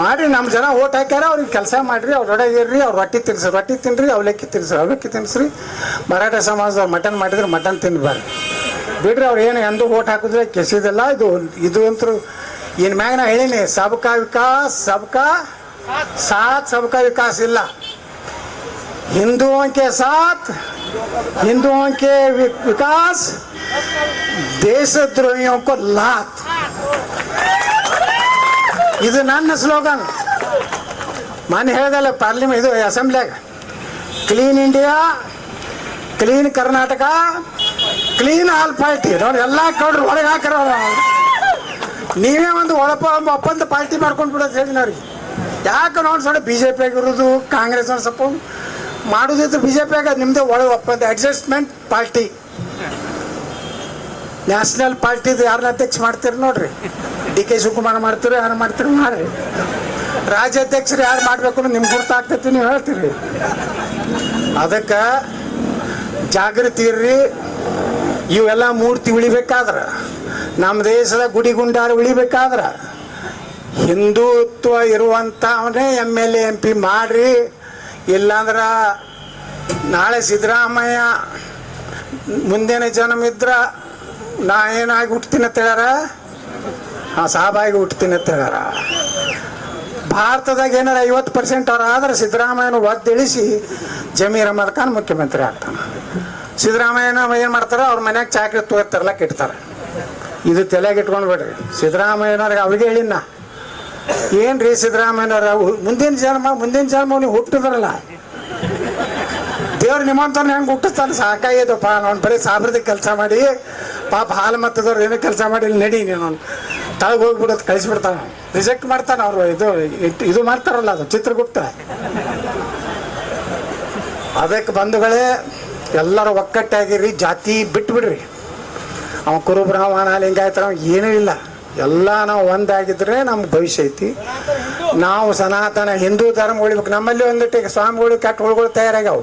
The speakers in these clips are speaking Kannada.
ಮಾಡ್ರಿ ನಮ್ಮ ಜನ ಓಟ್ ಹಾಕ್ಯಾರ, ಅವ್ರಿಗೆ ಕೆಲಸ ಮಾಡ್ರಿ, ಅವ್ರು ರೊಡೆ ಇರ್ರಿ, ಅವ್ರು ರೊಟ್ಟಿ ತಿನ್ಸಿ, ರೊಟ್ಟಿ ತಿನ್ನಿರಿ ಅವಲಕ್ಕಿ ತಿನ್ಸ್ರಿ ಅವಲಕ್ಕಿ ತಿನ್ಸ್ರಿ. ಮರಾಠ ಸಮಾಜದ ಮಟನ್ ಮಾಡಿದ್ರೆ ಮಟನ್ ತಿನ್ಬಾರ್ದು. ಬಿಡ್ರಿ, ಅವ್ರು ಏನು ಎಂದು ಓಟ್ ಹಾಕಿದ್ರೆ ಕೆಸಿದಿಲ್ಲ, ಇದು ಇದು ಅಂತೂ ಇನ್ನು ಮ್ಯಾಗ ನಾ ಹೇಳೀನಿ, ಸಬ್ಕಾ ವಿಕಾಸ್, ಸಬ್ಕಾ ಸಾತ್ ಸಬ್ಕಾ ವಿಕಾಸ್ ಇಲ್ಲ. हिंदुओं ಸಾತ್ साथ ವಿಕಾಸ್ के ವಿಕಾಸ್ ಲಾತ್ ಇದು ನನ್ನ ಸ್ಲೋಗನ್. ನಾನು ಹೇಳ್ದಲ್ಲ ಪಾರ್ಲಿಮೆಂಟ್ ಇದು ಅಸೆಂಬ್ಲಿಯಾಗ. Clean India clean Karnataka clean all party ನೋಡಿ, ಎಲ್ಲ ಕಡ್ರು ಒಳಗೆ ಹಾಕರ ನೀವೇ ಒಂದು ಒಳಪ ಒಪ್ಪಂದ ಪಾರ್ಟಿ ಮಾಡ್ಕೊಂಡು ಬಿಡೋದು ಹೇಳಿ ಅವ್ರಿಗೆ. ಯಾಕೆ ನೋಡಿ ಸೊಳ್ಳೆ ಬಿ ಜೆ ಪಿ ಆಗಿರೋದು ಕಾಂಗ್ರೆಸ್ ಅವ್ರು ಸ್ವಲ್ಪ ಮಾಡೋದಿತ್ತು ಬಿ ಜೆ ಪಿ ಆಗ ನಿಮ್ಮದೇ ಒಳಗೆ ಒಪ್ಪಂದ. ಅಡ್ಜಸ್ಟ್ಮೆಂಟ್ ಪಾರ್ಟಿ ನ್ಯಾಷನಲ್ ಪಾರ್ಟಿದು ಯಾರನ್ನ ಅಧ್ಯಕ್ಷ ಮಾಡ್ತೀರಿ ನೋಡ್ರಿ. ಡಿ ಕೆ ಶಿವಕುಮಾರ್ ಮಾಡ್ತೀರಿ ಯಾರು ಮಾಡ್ತೀರಿ ಮಾಡ್ರಿ ರಾಜ್ಯಾಧ್ಯಕ್ಷರು ಯಾರು ಮಾಡಬೇಕು ನಿಮ್ ನಿಮ್ಗೆ ಗುರ್ತಾಗ್ತೈತಿ ನೀವು ಹೇಳ್ತೀರಿ. ಅದಕ್ಕೆ ಜಾಗೃತಿ ಇರ್ರಿ. ಇವೆಲ್ಲ ಮೂರ್ತಿ ಉಳಿಬೇಕಾದ್ರೆ, ನಮ್ಮ ದೇಶದ ಗುಡಿ ಗುಂಡಾರು ಉಳಿಬೇಕಾದ್ರೆ, Hindutva ಇರುವಂತವನೇ M L A M P ಮಾಡ್ರಿ. ಇಲ್ಲಾಂದ್ರೆ ನಾಳೆ ಸಿದ್ದರಾಮಯ್ಯ ಮುಂದಿನ ಜನ್ಮ ಇದ್ರ ನಾ ಏನಾಗಿ ಹುಟ್ತೀನಿ ಅಂತ ಹೇಳ್ಯಾರ? ಹಾಂ ಸಾಬಾಯಿಗೆ ಹುಟ್ತೀನಿ ಅಂತ ಹೇಳ್ಯಾರ ಭಾರತದಾಗ ಏನಾರ ಐವತ್ತು ಪರ್ಸೆಂಟ್ ಅವ್ರು ಆದ್ರೆ ಸಿದ್ದರಾಮಯ್ಯನ ಒದ್ದಿಳಿಸಿ ಜಮೀರ್ ಅಹಮದ್ ಖಾನ್ ಮುಖ್ಯಮಂತ್ರಿ ಆಗ್ತಾನೆ. ಸಿದ್ದರಾಮಯ್ಯನ ಏನು ಮಾಡ್ತಾರೆ ಅವ್ರ ಮನ್ಯಾಗ ಚಾಕ್ರಿ ತೋರ್ತಾರಲ್ಲ ಇಡ್ತಾರೆ. ಇದು ತಲೆಗೆ ಇಟ್ಕೊಂಡು ಬಿಡ್ರಿ. ಸಿದ್ದರಾಮಯ್ಯನವ್ರಿಗೆ ಅವ್ರಿಗೆ ಹೇಳಿನ ಏನು ಸಿದ್ದರಾಮಯ್ಯನವ್ರ ಮುಂದಿನ ಜನ್ಮ ಮುಂದಿನ ಜನ್ಮ ನೀವು ಹುಟ್ಟಿದ್ರಲ್ಲ. ದೇವ್ರು ನಿಮ್ಮಂತವ್ರನ್ನ ಹೆಂಗೆ ಹುಟ್ಟಿಸ್ತಾನೆ? ಸಾಕಾಗಿದ್ದಪ್ಪ ನಾನು ಬರೀ ಸಾಬ್ರದ ಕೆಲಸ ಮಾಡಿ, ಪಾಪ ಹಾಲು ಮತ್ತದವ್ರು ಏನೋ ಕೆಲಸ ಮಾಡಿ, ಇಲ್ಲಿ ನಡಿ ನೀನು. ತಳಗೆ ಹೋಗ್ಬಿಡೋದು ಕಳಿಸ್ಬಿಡ್ತಾನೆ. ರಿಜೆಕ್ಟ್ ಮಾಡ್ತಾನೆ ಅವರು. ಇದು ಇದು ಮಾಡ್ತಾರಲ್ಲ ಅದು, ಚಿತ್ರಗುಪ್ತ. ಅದಕ್ಕೆ ಬಂಧುಗಳೇ, ಎಲ್ಲರೂ ಒಕ್ಕಟ್ಟಾಗಿರಿ, ಜಾತಿ ಬಿಟ್ಬಿಡ್ರಿ. ಅವ ಕುರು ಬ್ರಾಹ್ಮಣ ಲಿಂಗಾಯತರ ಏನೂ ಇಲ್ಲ. ಎಲ್ಲ ನಾವು ಒಂದಾಗಿದ್ರೆ ನಮ್ಗೆ ಭವಿಷ್ಯ ಐತಿ. ನಾವು ಸನಾತನ ಹಿಂದೂ ಧರ್ಮ ಉಳಿಬೇಕು. ನಮ್ಮಲ್ಲಿ ಒಂದಿಟ್ಟು ಸ್ವಾಮಿಗಳು ಕೆಟ್ಟ ಹುಳುಗಳು ತಯಾರಾಗ್ಯಾವು.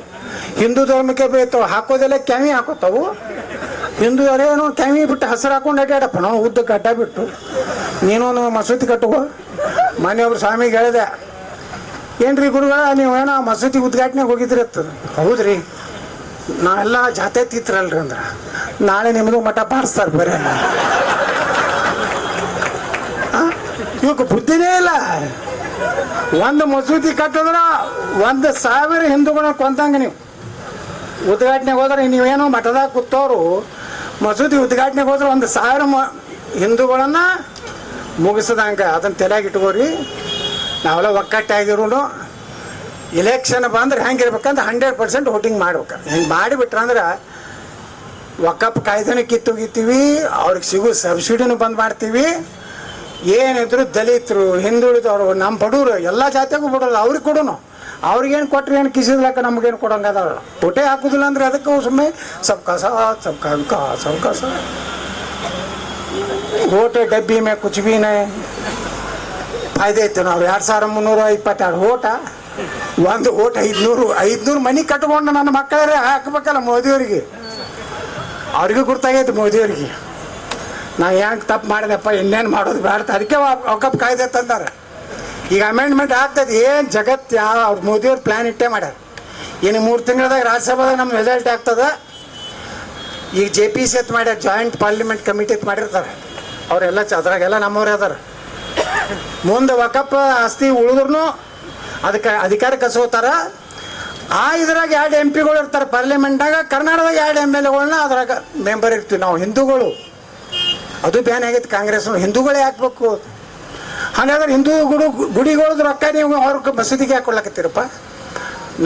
ಹಿಂದೂ ಧರ್ಮಕ್ಕೆ ಬೇಯ್ತಾವ ಹಾಕೋದೆಲ್ಲ ಕೆಮಿ ಹಾಕೋತಾವು. ಹಿಂದೂ ಅರೇನು ಕೆಮಿ ಬಿಟ್ಟು ಹಸಿರು ಹಾಕೊಂಡು ಅಡ್ಡಾಡಪ್ಪ ನಾವು ಉದ್ದ ಕಟ್ಟ ಬಿಟ್ಟು. ನೀನು ಮಸೂತಿ ಕಟ್ಟುವ ಮೊನ್ನೆ ಒಬ್ರು ಸ್ವಾಮಿಗೆ ಹೇಳಿದೆ. ಏನ್ರಿ ಗುರುಗಳ, ನೀವು ಏನೋ ಮಸೂತಿ ಉದ್ಘಾಟನೆಗೆ ಹೋಗಿದ್ರಿ ಅತ್ತ ಹೌದ್ರಿ. ನಾವೆಲ್ಲ ಜಾತೆ ತೀತ್ರಲ್ರಿ ಅಂದ್ರೆ. ನಾಳೆ ನಿಮ್ಮದು ಮಠ ಬಾರಿಸ್ತಾರೆ ಬರೀ. ಇವಕ್ಕೆ ಬುದ್ಧಿನೇ ಇಲ್ಲ. ಒಂದು ಮಸೂತಿ ಕಟ್ಟಿದ್ರ ಒಂದು ಸಾವಿರ ಹಿಂದೂಗಳನ್ನ ಕೊಂತಂಗ ನೀವು. ಉದ್ಘಾಟನೆಗೆ ಹೋದ್ರೆ ನೀವೇನೋ ಮಠದಾಗ ಕೂತವ್ರು ಮಸೂದಿ ಉದ್ಘಾಟನೆಗೆ ಹೋದ್ರೆ ಒಂದು ಸಾವಿರ ಮ ಹಿಂದೂಗಳನ್ನ ಮುಗಿಸದಂಗ. ಅದನ್ನ ತಲೆಯಾಗಿ ಇಟ್ಕೋರಿ. ನಾವೆಲ್ಲ ಒಕ್ಕಟ್ಟಾಗಿರೋನು ಇಲೆಕ್ಷನ್ ಬಂದ್ರೆ ಹೆಂಗಿರ್ಬೇಕಂದ್ರೆ ಹಂಡ್ರೆಡ್ ಪರ್ಸೆಂಟ್ ವೋಟಿಂಗ್ ಮಾಡ್ಬೇಕು. ಹಿಂಗೆ ಮಾಡಿಬಿಟ್ರಂದ್ರೆ ಒಕ್ಕಪ್ಪ ಕಾಯ್ದೆನ ಕಿತ್ತೋಗಿತ್ತೀವಿ ಅವ್ರಿಗೆ ಸಿಗೋ ಸಬ್ಸಿಡಿನೂ ಬಂದ್ ಮಾಡ್ತೀವಿ. ಏನಿದ್ರು ದಲಿತರು, ಹಿಂದುಳಿದವರು ನಮ್ಮ ಬಡವರು ಎಲ್ಲ ಜಾತಿಗೂ ಬಿಡೋಲ್ಲ, ಅವ್ರಿಗೆ ಕೊಡೋನು. ಅವ್ರಿಗೇನು ಕೊಟ್ರೆ ಏನು ಕಿಸಿದ್ಲಕ್ಕ ನಮಗೇನು ಕೊಡೋಂಗದಲ್ಲ ಪುಟೆ ಹಾಕುದಿಲ್ಲ ಅಂದ್ರೆ ಅದಕ್ಕೆ ಸುಮ್ಮನೆ ಸಬ್ ಕಸ ಸಬ್ ಕಸ ಸಬ್ ಕಸ. ಓಟೆ ಡಬ್ಬಿ ಮೇ ಕುಚ್ಬೀನೆ ಫಾಯ್ದೆ ಇತ್ತು ನಾವು ಎರಡು ಸಾವಿರ ಮುನ್ನೂರ ಇಪ್ಪತ್ತೆರಡು ಓಟ. ಒಂದು ಓಟ್ ಐದುನೂರು ಐದುನೂರು ಮನೆ ಕಟ್ಕೊಂಡು ನನ್ನ ಮಕ್ಕಳೇ ಹಾಕ್ಬೇಕಲ್ಲ ಮೋದಿಯವ್ರಿಗೆ. ಅವ್ರಿಗೂ ಗುರ್ತಾಗೈತೆ ಮೋದಿಯವ್ರಿಗೆ. ನಾ ಹೆಂಗೆ ತಪ್ಪು ಮಾಡಿದೆಪ್ಪ, ಇನ್ನೇನು ಮಾಡೋದು ಬೇಡ ಅದಕ್ಕೆ ಒಕ್ಕಪ್ ಕಾಯ್ದೆ ತಂದಾರೆ. ಈಗ ಅಮೆಂಡ್ಮೆಂಟ್ ಆಗ್ತದೆ, ಏನು ಜಗತ್ತು ಯಾವ ಅವ್ರು ಮೋದಿಯವ್ರು ಪ್ಲ್ಯಾನ್ ಇಟ್ಟೇ ಮಾಡ್ಯಾರ. ಇನ್ನು ಮೂರು ತಿಂಗಳದಾಗ ರಾಜ್ಯಸಭಾದಾಗ ನಮ್ಮ ರಿಸಲ್ಟ್ ಆಗ್ತದೆ. ಈಗ ಜೆ ಪಿ ಸಿ ಎತ್ ಮಾಡ್ಯಾರ ಜಾಯಿಂಟ್ ಪಾರ್ಲಿಮೆಂಟ್ ಕಮಿಟಿ ಎತ್ ಮಾಡಿರ್ತಾರೆ. ಅವರೆಲ್ಲ ಚ ಅದ್ರಾಗೆಲ್ಲ ನಮ್ಮವ್ರೆ ಅದಾರ. ಮುಂದೆ ವಕಪ್ಪ ಆಸ್ತಿ ಉಳಿದ್ರು ಅದಕ್ಕೆ ಅಧಿಕಾರ ಕಸೋತಾರ ಆ ಇದ್ರಾಗ ಎರಡು ಎಂ ಪಿಗಳು ಇರ್ತಾರೆ ಪಾರ್ಲಿಮೆಂಟಾಗ ಕರ್ನಾಟಕದಾಗ ಎರಡು ಎಂ ಎಲ್ ಎಗಳನ್ನ ಅದ್ರಾಗ ಮೆಂಬರ್ ಇರ್ತೀವಿ ನಾವು, ಹಿಂದೂಗಳು. ಅದು ಬ್ಯಾನ್ ಆಗೈತೆ ಕಾಂಗ್ರೆಸ್ ಹಿಂದೂಗಳೇ ಹಾಕ್ಬೇಕು ಹಾಗಾದ್ರೆ ಹಿಂದೂ ಗುಡು ಗುಡಿಗಳದ್ದು ರೊಕ್ಕ ನೀವು ಅವ್ರ ಮಸೀದಿಗೆ ಹಾಕೊಳಕತ್ತೀರಪ್ಪ?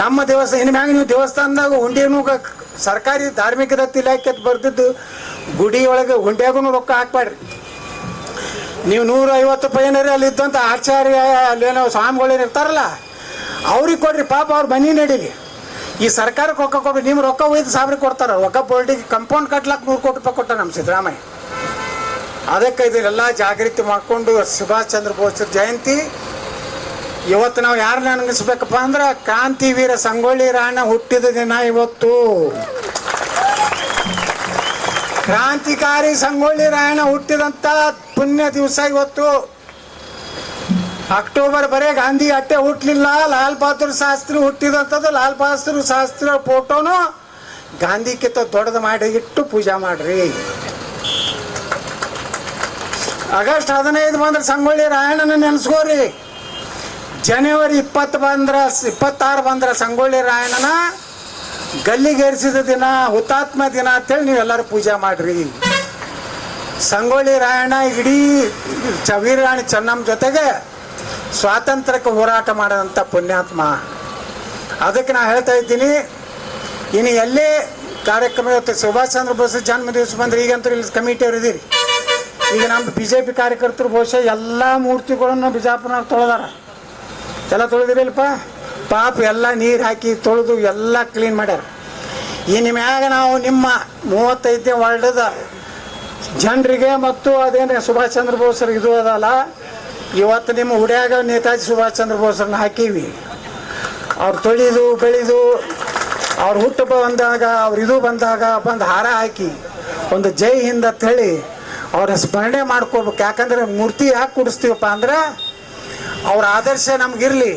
ನಮ್ಮ ದೇವಸ್ಥಾನ, ಇನ್ನು ಮ್ಯಾಗ ನೀವು ದೇವಸ್ಥಾನದಾಗ ಹುಂಡಿನೂ ಸರ್ಕಾರಿ ಧಾರ್ಮಿಕ ದತ್ತಿ ಇಲಾಖೆ ಬರ್ದಿದ್ದು ಗುಡಿ ಒಳಗೆ ಹುಂಡ್ಯಾಗೂ ರೊಕ್ಕ ಹಾಕ್ಬೇಡ್ರಿ ನೀವು ನೂರ ಐವತ್ತು ರೂಪಾಯಿ ಏನಾರೇ ಅಲ್ಲಿ ಇದ್ದಂಥ ಆಚಾರ್ಯ, ಅಲ್ಲೇನೋ ಸ್ವಾಮಿಗಳೇನು ಇರ್ತಾರಲ್ಲ, ಅವ್ರಿಗೆ ಕೊಡ್ರಿ, ಪಾಪ ಅವ್ರ ಮನೆ ನಡೀಲಿ ಈ ಸರ್ಕಾರಕ್ಕೆ ರೊಕ್ಕ ಕೊಡ್ರಿ ನಿಮ್ಮ ರೊಕ್ಕ ಒಯ್ದು ಸಾವಿರ ಕೊಡ್ತಾರೆ. ರೊಕ್ಕ ಬೋಲ್ಡಿಗೆ ಕಂಪೌಂಡ್ ಕಟ್ಲಾಕ್ ನೂರು ಕೋಟಿ ರೂಪಾಯಿ ಕೊಟ್ಟ ನಮ್ಮ ಸಿದ್ದರಾಮಯ್ಯ. ಅದಕ್ಕೆ ಇದನ್ನೆಲ್ಲ ಜಾಗೃತಿ ಮಾಡಿಕೊಂಡು ಸುಭಾಷ್ ಚಂದ್ರ ಬೋಸ್ ಜಯಂತಿ. ಇವತ್ತು ನಾವು ಯಾರನ್ನ ಅನ್ಗಿಸ್ಬೇಕಪ್ಪ ಅಂದ್ರೆ ಕ್ರಾಂತಿ ವೀರ ಸಂಗೊಳ್ಳಿ ರಾಯಣ್ಣ ಹುಟ್ಟಿದ ದಿನ ಇವತ್ತು. ಕ್ರಾಂತಿಕಾರಿ ಸಂಗೊಳ್ಳಿ ರಾಯಣ್ಣ ಹುಟ್ಟಿದಂಥ ಪುಣ್ಯ ದಿವಸ ಇವತ್ತು. ಅಕ್ಟೋಬರ್ ಬರೇ ಗಾಂಧಿ ಅಟ್ಟೆ ಹುಟ್ಟಲಿಲ್ಲ ಲಾಲ್ ಬಹದ್ದೂರ್ ಶಾಸ್ತ್ರಿ ಹುಟ್ಟಿದಂಥದ್ದು ಲಾಲ್ ಬಹದ್ದೂರ್ ಶಾಸ್ತ್ರಿ ಫೋಟೋನು ಗಾಂಧಿಕ್ಕಿಂತ ದೊಡ್ಡದು ಮಾಡಿ ಇಟ್ಟು ಪೂಜೆ ಮಾಡ್ರಿ. ಆಗಸ್ಟ್ ಹದಿನೈದು ಬಂದ್ರೆ ಸಂಗೊಳ್ಳಿ ರಾಯಣ್ಣನ ನೆನೆಸ್ಕೋರಿ. ಜನವರಿ ಇಪ್ಪತ್ತು ಬಂದ್ರ ಇಪ್ಪತ್ತಾರು ಬಂದ್ರೆ ಸಂಗೊಳ್ಳಿ ರಾಯಣ್ಣನ ಗಲ್ಲಿಗೇರಿಸಿದ ದಿನ, ಹುತಾತ್ಮ ದಿನ ಅಂತೇಳಿ ನೀವೆಲ್ಲರೂ ಪೂಜೆ ಮಾಡ್ರಿ. ಸಂಗೊಳ್ಳಿ ರಾಯಣ್ಣ ಇಡೀ ಚವೀರಾಣಿ ಚೆನ್ನಮ್ಮ ಜೊತೆಗೆ ಸ್ವಾತಂತ್ರ್ಯಕ್ಕೆ ಹೋರಾಟ ಮಾಡಿದಂಥ ಪುಣ್ಯಾತ್ಮ. ಅದಕ್ಕೆ ನಾನು ಹೇಳ್ತಾ ಇದ್ದೀನಿ, ಇನ್ನು ಎಲ್ಲೇ ಕಾರ್ಯಕ್ರಮ ಇವತ್ತು ಸುಭಾಷ್ ಚಂದ್ರ ಬೋಸ್ ಜನ್ಮ ದಿವಸ ಬಂದ್ರೆ ಈಗಂತೂ ಇಲ್ಲಿ ಕಮಿಟಿಯವ್ರು ಇದೀರಿ. ಈಗ ನಮ್ಮ ಬಿ ಜೆ ಪಿ ಕಾರ್ಯಕರ್ತರು ಬಹುಶಃ ಎಲ್ಲ ಮೂರ್ತಿಗಳನ್ನು ಬಿಜಾಪುರನಾಗ ತೊಳೆದಾರ. ಎಲ್ಲ ತೊಳೆದಿರಲ್ಪ ಪಾಪ ಎಲ್ಲ ನೀರು ಹಾಕಿ ತೊಳೆದು ಎಲ್ಲ ಕ್ಲೀನ್ ಮಾಡ್ಯಾರ. ಈ ಮ್ಯಾಗ ನಾವು ನಿಮ್ಮ ಮೂವತ್ತೈದನೇ ವರ್ಲ್ಡದ ಜನರಿಗೆ ಮತ್ತು ಅದೇನು ಸುಭಾಷ್ ಚಂದ್ರ ಬೋಸರ್ ಇದು ಅದಲ್ಲ, ಇವತ್ತು ನಿಮ್ಮ ಹುಡಿಯಾಗ ನೇತಾಜಿ ಸುಭಾಷ್ ಚಂದ್ರ ಬೋಸರನ್ನ ಹಾಕೀವಿ. ಅವ್ರು ತೊಳಿದು, ಬೆಳೆದು, ಅವ್ರ ಹುಟ್ಟು ಬಂದಾಗ, ಅವ್ರ ಇದು ಬಂದಾಗ ಬಂದು ಹಾರ ಹಾಕಿ, ಒಂದು ಜೈ ಹಿಂದ್ ಅಂತ ಹೇಳಿ ಅವ್ರ ಸ್ಮರಣೆ ಮಾಡ್ಕೋಬೇಕು. ಯಾಕಂದ್ರೆ ಮೂರ್ತಿ ಯಾಕೆ ಕೂಡಿಸ್ತೀವಪ್ಪ ಅಂದ್ರೆ ಅವ್ರ ಆದರ್ಶ ನಮಗಿರಲಿ.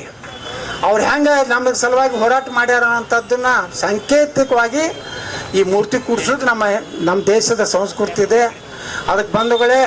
ಅವ್ರು ಹೆಂಗೆ ನಮಗೆ ಸಲುವಾಗಿ ಹೋರಾಟ ಮಾಡ್ಯಾರ ಅಂಥದ್ದನ್ನ ಸಾಂಕೇತಿಕವಾಗಿ ಈ ಮೂರ್ತಿ ಕೂಡಿಸೋದು ನಮ್ಮ ನಮ್ಮ ದೇಶದ ಸಂಸ್ಕೃತಿ ಇದೆ. ಅದಕ್ಕೆ ಬಂಧುಗಳೇ